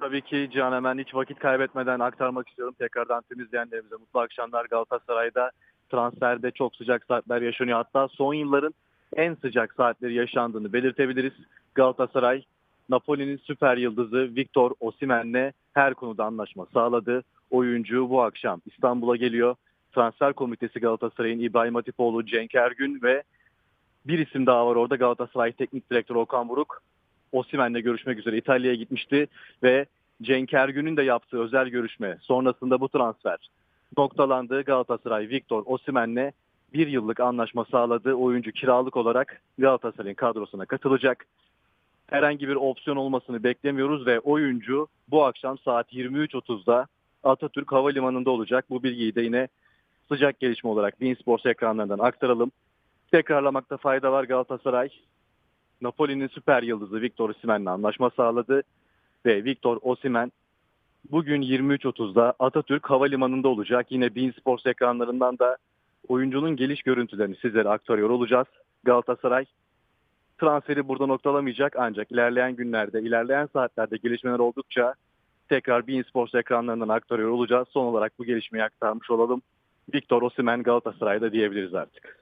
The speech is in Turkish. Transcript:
Tabii ki Cihan hemen hiç vakit kaybetmeden aktarmak istiyorum. Tekrardan tüm izleyenlerimize mutlu akşamlar. Galatasaray'da transferde çok sıcak saatler yaşanıyor. Hatta son yılların en sıcak saatleri yaşandığını belirtebiliriz. Galatasaray, Napoli'nin süper yıldızı Victor Osimhen'le her konuda anlaşma sağladı. Oyuncu bu akşam İstanbul'a geliyor. Transfer komitesi Galatasaray'ın İbrahim Hatipoğlu, Cenk Ergün ve bir isim daha var orada Galatasaray Teknik Direktörü Okan Buruk. Osimhen'le görüşmek üzere İtalya'ya gitmişti ve Cenk Ergün'ün de yaptığı özel görüşme sonrasında bu transfer noktalandı. Galatasaray Victor Osimhen'le bir yıllık anlaşma sağladı. Oyuncu kiralık olarak Galatasaray'ın kadrosuna katılacak. Herhangi bir opsiyon olmasını beklemiyoruz ve oyuncu bu akşam saat 23.30'da Atatürk Havalimanı'nda olacak. Bu bilgiyi de yine sıcak gelişme olarak Bein Sports ekranlarından aktaralım. Tekrarlamakta fayda var Galatasaray. Napoli'nin süper yıldızı Victor Osimhen'le anlaşma sağladı ve Victor Osimhen bugün 23.30'da Atatürk Havalimanı'nda olacak. Yine Bein Sports ekranlarından da oyuncunun geliş görüntülerini sizlere aktarıyor olacağız. Galatasaray transferi burada noktalamayacak ancak ilerleyen günlerde, ilerleyen saatlerde gelişmeler oldukça tekrar Bein Sports ekranlarından aktarıyor olacağız. Son olarak bu gelişmeyi aktarmış olalım. Victor Osimhen Galatasaray'da diyebiliriz artık.